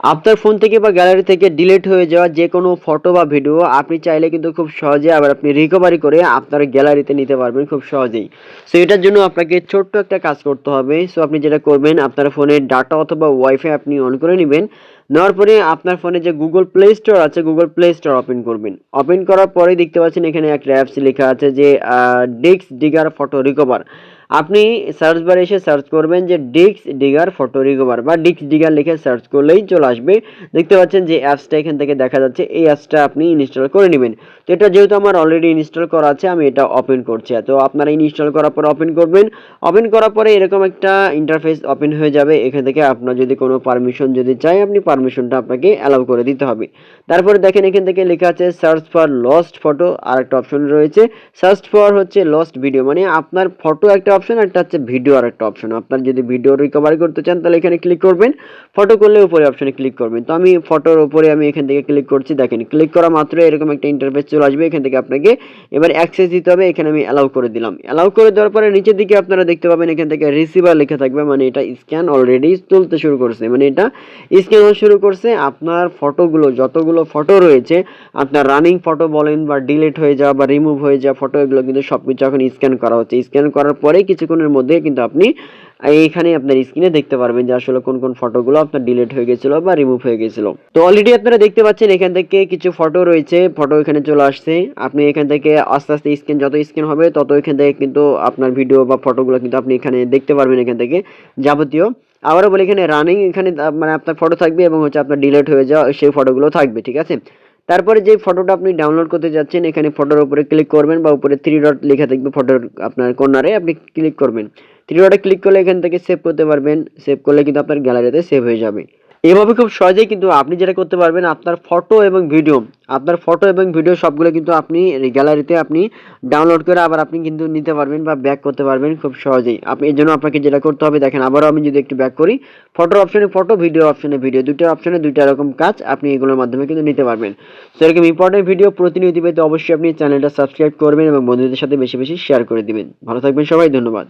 আপনার ফোন থেকে বা গ্যালারি থেকে ডিলিট হয়ে যাওয়া যে কোনো ফটো বা ভিডিও আপনি চাইলে কিন্তু খুব সহজে আবার আপনি রিকভারি করে আপনার গ্যালারিতে নিতে পারবেন খুব সহজেই। সো এটার জন্য আপনাকে ছোট্ট একটা কাজ করতে হবে। সো আপনি যেটা করবেন, আপনার ফোনের ডাটা অথবা ওয়াইফাই আপনি অন করে নেবেন। নেওয়ার পরে আপনার ফোনে যে গুগল প্লে স্টোর আছে গুগল প্লে স্টোর ওপেন করবেন। ওপেন করার পরে দেখতে পাচ্ছেন এখানে একটা অ্যাপস লেখা আছে যে ডিক্স ডিগার ফটো রিকভার আপনি সার্চ বারে এসে সার্চ করবেন যে ডিক্স ডিগার ফটো রিকভার বা ডিক্স ডিগার লিখে সার্চ করলেই চলে আসবে। দেখতে পাচ্ছেন যে অ্যাপসটা এখান থেকে দেখা যাচ্ছে, এই অ্যাপসটা আপনি ইনস্টল করে নেবেন। তো এটা যেহেতু আমার অলরেডি ইনস্টল করা আছে, আমি এটা ওপেন করছি। তো আপনারা ইনস্টল করার পর ওপেন করবেন। ওপেন করার পরে এরকম একটা ইন্টারফেস ওপেন হয়ে যাবে। এখান থেকে আপনার যদি কোনো পারমিশন যদি চাই, আপনি পারমিশনটা আপনাকে অ্যালাউ করে দিতে হবে। তারপরে দেখেন এখান থেকে লেখা আছে সার্চ ফর লস্ট ফটো আর একটা অপশন রয়েছে। সার্চ ফর হচ্ছে লস্ট ভিডিও মানে আপনার ফটো একটা অপশন একটা হচ্ছে ভিডিও আর একটা অপশন আপনার যদি ভিডিও রিকভারি করতে চান, তাহলে এখানে ক্লিক করবেন। ফটো করলে উপরে অপশনে ক্লিক করবেন। তো আমি ফটোর উপরে আমি এখান থেকে ক্লিক করছি, দেখেন ক্লিক করা মাত্র এরকম একটা ইন্টারফেস চলে আসবে। এখান থেকে আপনাকে এবার অ্যাক্সেস দিতে হবে, এখানে আমি অ্যালাউ করে দিলাম। অ্যালাউ করে দেওয়ার পরে নিচের দিকে আপনারা দেখতে পাবেন, এখান থেকে রিসিভার লেখা থাকবে মানে এটা স্ক্যান অলরেডি তুলতে শুরু করছে। মানে এটা স্ক্যান শুরু করছে, আপনার ফটোগুলো, যতগুলো ফটো রয়েছে, আপনার রানিং ফটো বলেন বা ডিলিট হয়ে যাওয়া বা রিমুভ হয়ে যাওয়া ফটো এগুলো কিন্তু সব কিছু এখন স্ক্যান করা হচ্ছে। স্ক্যান করার পরে কিছুক্ষণের মধ্যে কিন্তু আপনি এইখানে আপনার স্ক্রিনে দেখতে পারবেন যে আসলে কোন কোন ফটোগুলো আপনার ডিলিট হয়ে গেছিল বা রিমুভ হয়ে গেছিল। তো অলরেডি আপনারা দেখতে পাচ্ছেন এখান থেকে কিছু ফটো রয়েছে ফটো এখানে চলে আসছে। আপনি এখান থেকে আস্তে আস্তে স্ক্যান যত স্ক্যান হবে, তত এখান থেকে কিন্তু আপনার ভিডিও বা ফটোগুলো কিন্তু আপনি এখানে দেখতে পারবেন এখান থেকে। যাবতীয় আবারও বলি এখানে রানিং এখানে মানে আপনার ফটো থাকবে এবং হচ্ছে আপনার ডিলেট হয়ে যাওয়া, সেই ফটোগুলো থাকবে, ঠিক আছে? তারপরে যে ফটোটা আপনি ডাউনলোড করতে যাচ্ছেন, এখানে ফটোর উপরে ক্লিক করবেন বা উপরে থ্রি ডট লেখা থাকবে ফটোর আপনার কর্নারে আপনি ক্লিক করবেন। থ্রি ডটে ক্লিক করলে এখান থেকে সেভ করতে পারবেন সেভ করলে কিন্তু আপনার গ্যালারিতে সেভ হয়ে যাবে। এভাবে খুব সহজেই কিন্তু আপনি যেটা করতে পারবেন, আপনার ফটো এবং ভিডিও আপনার ফটো এবং ভিডিও সবগুলো কিন্তু আপনি গ্যালারিতে আপনি ডাউনলোড করে আবার আপনি কিন্তু নিতে পারবেন বা ব্যাক করতে পারবেন খুব সহজেই। আপনি এর জন্য আপনাকে যেটা করতে হবে, দেখেন আবারও আমি যদি একটু ব্যাক করি ফটো অপশনে ফটো ভিডিও অপশনে ভিডিও দুটো অপশনে দুইটা রকম কাজ আপনি এগুলোর মাধ্যমে কিন্তু নিতে পারবেন। তো এরকম ইম্পর্টেন্ট ভিডিও প্রতিনিয়ত পেতে অবশ্যই আপনি চ্যানেলটা সাবস্ক্রাইব করবেন এবং বন্ধুদের সাথে বেশি বেশি শেয়ার করে দিবেন। ভালো থাকবেন সবাই, ধন্যবাদ।